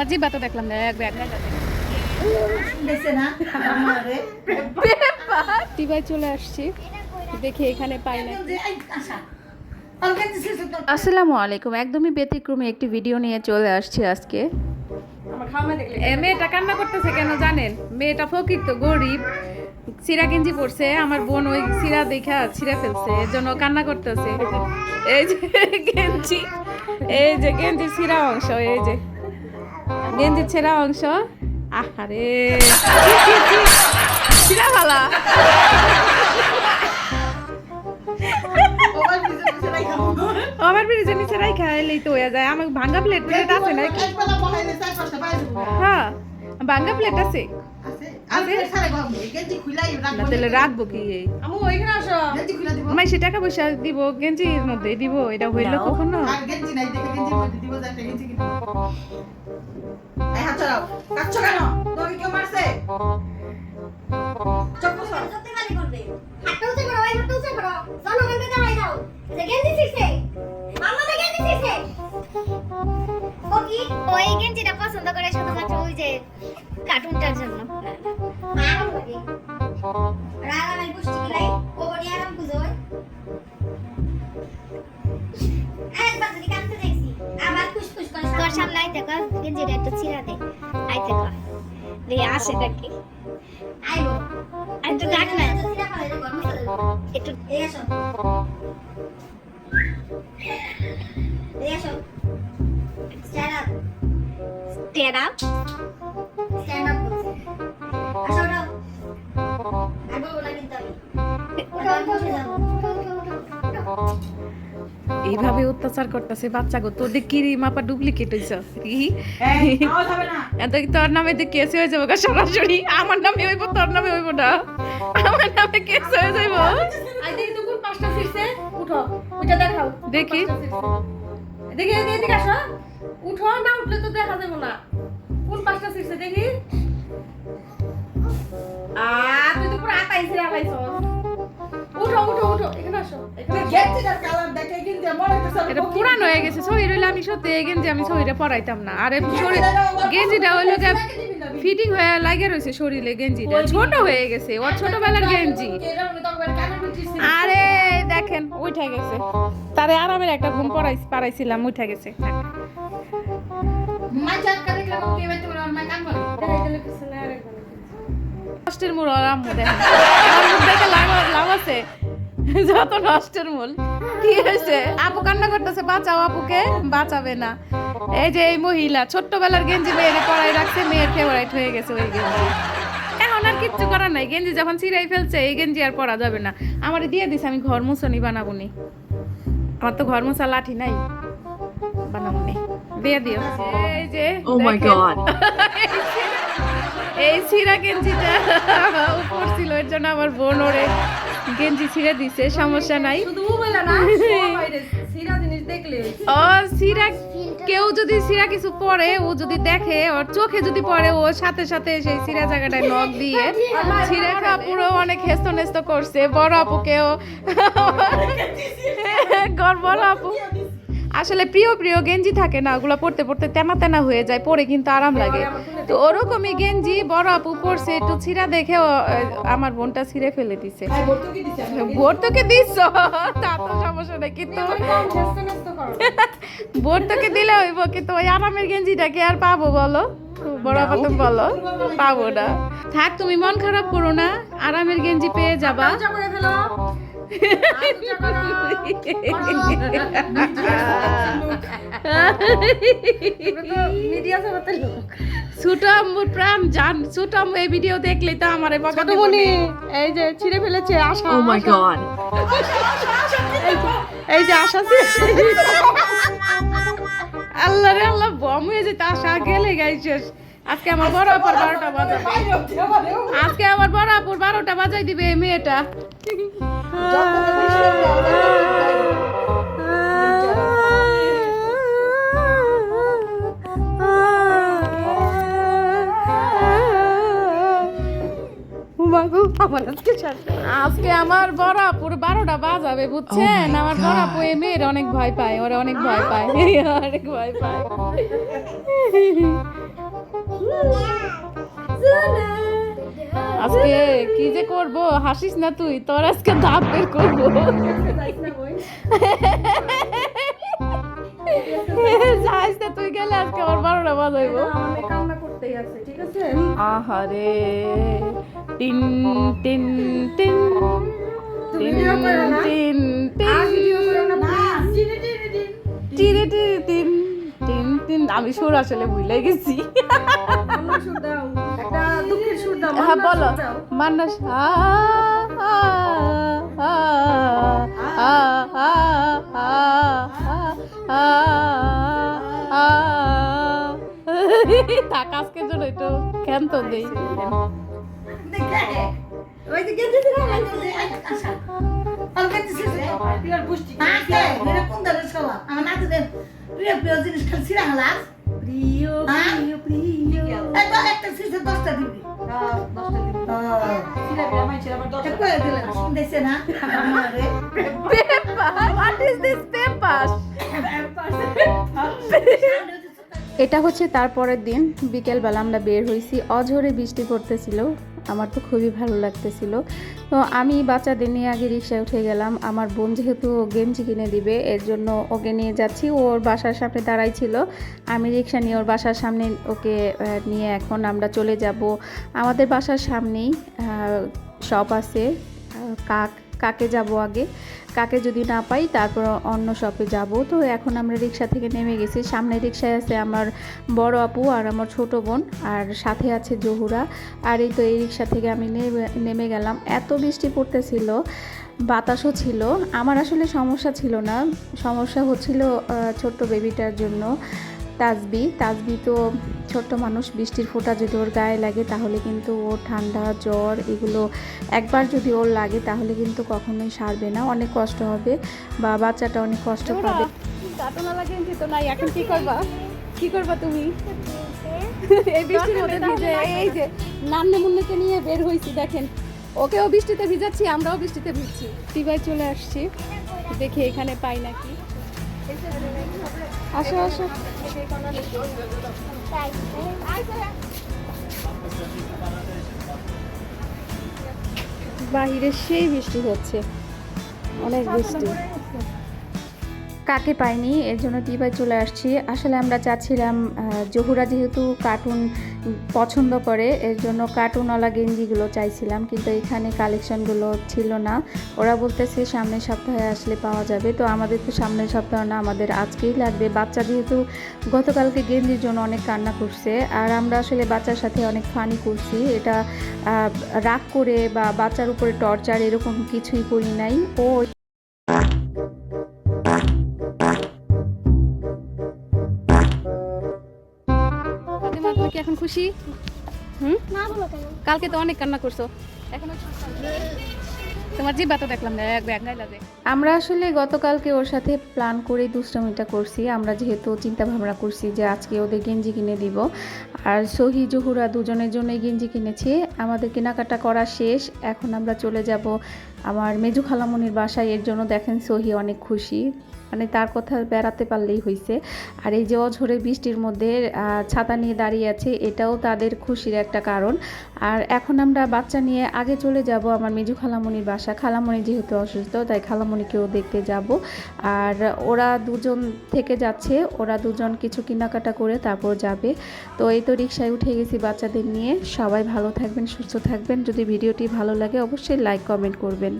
তোমার জিব্বা তো দেখলাম না এক ব্যাগ। চলে আসছি। দেখি এখানে পাই না। আসসালামু আলাইকুম। একদমই ব্যতিক্রমী একটি ভিডিও নিয়ে চলে আসছি আজকে। মেয়েটা কান্না করতেছে কেন জানেন? মেয়েটা ফকির তো গরিব সিরা গেঞ্জি পরছে আমার বোন ওই সিরা দেখা ছিঁড়ে ফেলছে এর জন্য কান্না করতেছে। এই যে গেঞ্জি এই যে গেঞ্জি ছিঁড়া অংশ এই যে। গেঞ্জি ছেঁড়া অংশ। আহারে। ভালা আমার নিচে তো হয়ে যায়। আমার ভাঙ্গা প্লেট প্লেট আছে না হ্যাঁ ভাঙ্গা প্লেট আছে। রাখব তাহলে রাখব কি টাকা পয়সা দিব গেঞ্জির মধ্যে দিব এটা হইল কখনো? এই হাত ছড়াও কাচ্ছ কেন? তোকে কেউ মারছে? চুপ কর সত্যি গালি করবে হাতটা উঁচু করো ওই হাতটা উঁচু করো। জনগণকে দাঁড়াই দাও। যে গেঞ্জি ছিঁড়ছে। মামা তো গেঞ্জি ছিঁড়ছে। ও কি? ওই গেঞ্জিটা পছন্দ করে শুধুমাত্র ওই যে কার্টুনটার জন্য। আরাম আসে নাকি? আইবো একটু ডাক না। একটু এই আসো। এইভাবে অত্যাচার করতেছে বাচ্চা গো তোর দিক কিরি মাপা ডুপ্লিকেট হইছ? কি এত কি তোর নামে তো কেস হয়ে যাব সরাসরি? আমার নামে হইব তোর নামে হইব না। আমার নামে কেস হয়ে যাইব। দেখি পাঁচটা ছিড়ছে? উঠো ওইটা দেখাও। দেখি। এদিকে এদিকে আসো। উঠো না উঠলে তো দেখা যাবে না। কোন পাঁচটা ছিড়ছে দেখি? আ তুই তো পুরো আতাই ছিড়ে আলাইছ উঠো উঠো উঠো এখানে আসো। মনে এটা পুরানো হয়ে গেছে শরীর হইলে আমি সত্যি এই গেঞ্জি আমি শরীরে পরাইতাম না। আরে শরীর গেঞ্জিটা হইল যে ফিটিং হয়ে লাগে রয়েছে শরীরে গেঞ্জিটা। ছোট হয়ে গেছে ও ছোটবেলার গেঞ্জি। আরে দেখেন উঠে গেছে। তারে আরামের একটা ঘুম পড়াই পারাইছিলাম উঠে গেছে। মাঝার করে গেলে কে বাইতে বলে আমার কান বলে দেখাই দিলে পিছনে আরেকবার নষ্টের মূল আর দেখেন। লাভ আছে। যত নষ্টের মূল। কি হয়েছে? আপু কান্না করতেছে বাঁচাও আপুকে বাঁচাবে না। এই যে এই মহিলা ছোট্টবেলার গেঞ্জি মেয়েরে পড়াই রাখছে মেয়ের ফেভারাইট হয়ে গেছে ওই গেঞ্জি। এখন আর কিচ্ছু করার নাই। গেঞ্জি যখন ছিঁড়াই ফেলছে এই গেঞ্জি আর পরা যাবে না। আমার দিয়ে দিছে আমি ঘর মুছনি বানাবো নি আমার তো ঘর মোছা লাঠি নাই। বানাবো নি দিয়ে দিও। এই যে my দেখেন। god. এই ছিঁড়া গেঞ্জিটা উপর ছিল এর জন্য আমার বোন ওরে গেঞ্জি ছিঁড়ে দিছে সমস্যা নাই। শুধু মোবাইলে না সবাই সিরা জিনিস দেখলে। ও সিরা কেউ যদি সিরা কিছু পরে ও যদি দেখে ওর চোখে যদি পরে ও সাথে সাথে সেই সিরা জায়গাটায় নখ দিয়ে সিরা কাপুরও অনেক হেস্ত নেস্ত করছে। বড় আপুকেও। গর বড় আপু আসলে প্রিয় প্রিয় গেঞ্জি থাকে না ওগুলো পড়তে পড়তে তেনা তেনা হয়ে যায় পরে কিন্তু আরাম লাগে। তো ওরকমই গেঞ্জি বড় আপু পড়ছে একটু ছিঁড়া দেখে আমার বোনটা ছিঁড়ে ফেলে দিছে। ভর্তুকি দিচ্ছ তা তো সমস্যা নেই কিন্তু ব্যস্ত ব্যস্ত করো। ভোর তোকে দিলে হইব কিন্তু ওই আরামের গেঞ্জিটাকে আর পাবো বলো? বড় তুমি বলো পাবো না। থাক তুমি মন খারাপ করো না আরামের গেঞ্জি পেয়ে যাবা। করে ফেলো করো মিডিয়া সবাতে লোক ছোট আম্মুর প্রাণ জান ছোট আম্মু এই ভিডিও দেখলে তো আমার ছোটমণি এই যে ছিঁড়ে ফেলেছে আশা Oh. এই যে আশা আল্লাহ রে আল্লাহ বম হয়ে যেত আশা গেলে গাইছিস আজকে আমার বড় আপুর বারোটা বাজাবে আজকে আমার বড় আপুর বারোটা বাজাই দিবে এই মেয়েটা। আজকে আমার বড় আপুর বারোটা বাজাবে বুঝছেন? আমার বড় আপু এই মেয়ের অনেক ভয় পায় ওরা অনেক ভয় পায়। অনেক ভয় পায়। আজকে কি যে করব? হাসিস না তুই তোর আজকে দাঁত বের করব। যাইস না তুই গেলে আজকে ওর বারোটা বাজাইবো। আহারে টিন টিন টিন টিন টিন। আমি সুর আসলে ভুলে গেছি অন্য সুর দাও একটা দুঃখের সুর দাও হ্যাঁ বলো সুর দাও। মান্নাস আ আ আ আ আ আ আ থাক আজকের জন্য একটু কেন তো দেই দেখে ওই যে গেঞ্জি দিরা লাগছে যে আচ্ছা আর গেঞ্জি আর বুঝতি কোন ধরনের সবা আমার নাতে দে প্রিয় প্রিয় জিনিস খালি ছিড়া হালাস প্রিয় হ্যাঁ? প্রিয় প্রিয়। এই তো একটা ছিড়ছে দশটা দিবি। দিস পেপার এটা হচ্ছে তারপরের দিন। বিকেলবেলা আমরা বের হয়েছি অঝরে বৃষ্টি পড়তেছিল। আমার তো খুবই ভালো লাগতেছিল। তো আমি বাচ্চাদের নিয়ে আগে রিক্সায় উঠে গেলাম। আমার বোন যেহেতু গেঞ্জি কিনে দিবে, এর জন্য ওকে নিয়ে যাচ্ছি। ওর বাসার সামনে দাঁড়াই ছিল আমি রিক্সা নিয়ে ওর বাসার সামনে ওকে নিয়ে এখন আমরা চলে যাব। আমাদের বাসার সামনেই শপ আছে। কাক, কাকে যাব আগে? কাকে যদি না পাই, তারপর অন্য শপে যাব। তো এখন আমরা রিক্সা থেকে নেমে গেছি। সামনে রিক্সায় আছে আমার বড় আপু আর আমার ছোট বোন আর সাথে আছে জহুরা। আর এই তো এই রিক্সা থেকে আমি নেমে- গেলাম। এত বৃষ্টি পড়তেছিল, বাতাসও ছিল। আমার আসলে সমস্যা ছিল না। সমস্যা হচ্ছিল ছোট্ট বেবিটার জন্য। তাজবি। তাজবি তো ছোট্ট মানুষ বৃষ্টির ফোঁটা যদি ওর গায়ে লাগে তাহলে কিন্তু ওর ঠান্ডা জ্বর এগুলো একবার যদি ওর লাগে তাহলে কিন্তু কখনোই সারবে না। অনেক কষ্ট হবে বা বাচ্চাটা অনেক কষ্ট পাবে। কাটনা লাগে তো নাই এখন কি করবা? কি করবা তুমি? এই বৃষ্টির মধ্যে ভিজে এই যে নান্নে মুন্নেকে নিয়ে বের হইছি দেখেন। ওকেও বৃষ্টিতে ভিজাচ্ছি আমরাও বৃষ্টিতে ভিজছি। টিবাই চলে আসছি। দেখি এখানে পাই নাকি। আসো আসো। বাহিরে সেই বৃষ্টি হচ্ছে। অনেক বৃষ্টি। কাকে পাইনি, এর জন্য টিপায় চলে আসছি। আসলে আমরা চাচ্ছিলাম জহুরা যেহেতু কার্টুন পছন্দ করে, এর জন্য কার্টুনওয়ালা গেঞ্জিগুলো চাইছিলাম, কিন্তু এখানে কালেকশনগুলো ছিল না। ওরা বলতেছে সামনের সপ্তাহে আসলে পাওয়া যাবে, তো আমাদের তো সামনের সপ্তাহ না, আমাদের আজকেই লাগবে। বাচ্চা যেহেতু গতকালকে গেঞ্জির জন্য অনেক কান্না করছে, আর আমরা আসলে বাচ্চার সাথে অনেক ফানি করছি। এটা রাগ করে বা বাচ্চার উপরে টর্চার এরকম কিছুই করি নাই। ও তুমি কি এখন খুশি? হুম? না বলো কেন? কালকে তো অনেক কান্না করছ। এখনও তোমার জিব্বা তো দেখলাম না এক ব্যাগ গাইলা আমরা আসলে গতকালকে ওর সাথে প্ল্যান করে দুষ্টামিটা করছি। আমরা যেহেতু চিন্তা ভাবনা করছি যে আজকে ওদের গেঞ্জি কিনে দিব। আর সহি জহুরা দুজনের জন্যই গেঞ্জি কিনেছি। আমাদের কেনাকাটা করা শেষ। এখন আমরা চলে যাব আমার মেজু খালামনির বাসায়। এর জন্য দেখেন সহি অনেক খুশি। মানে তার কথা বেড়াতে পারলেই হয়েছে আর এই যে অঝরে বৃষ্টির মধ্যে ছাতা নিয়ে দাঁড়িয়ে আছে, এটাও তাদের খুশির একটা কারণ। আর এখন আমরা বাচ্চা নিয়ে আগে চলে যাব আমার মেজু খালামনির বাসা। খালামণি যেহেতু অসুস্থ, তাই খালামণিকেও দেখতে যাব। আর ওরা দুজন থেকে যাচ্ছে, ওরা দুজন কিছু কেনাকাটা করে তারপর যাবে। তো এই তো রিক্সায় উঠে গেছি বাচ্চাদের নিয়ে। সবাই ভালো থাকবেন, সুস্থ থাকবেন। যদি ভিডিওটি ভালো লাগে, অবশ্যই লাইক কমেন্ট করবেন।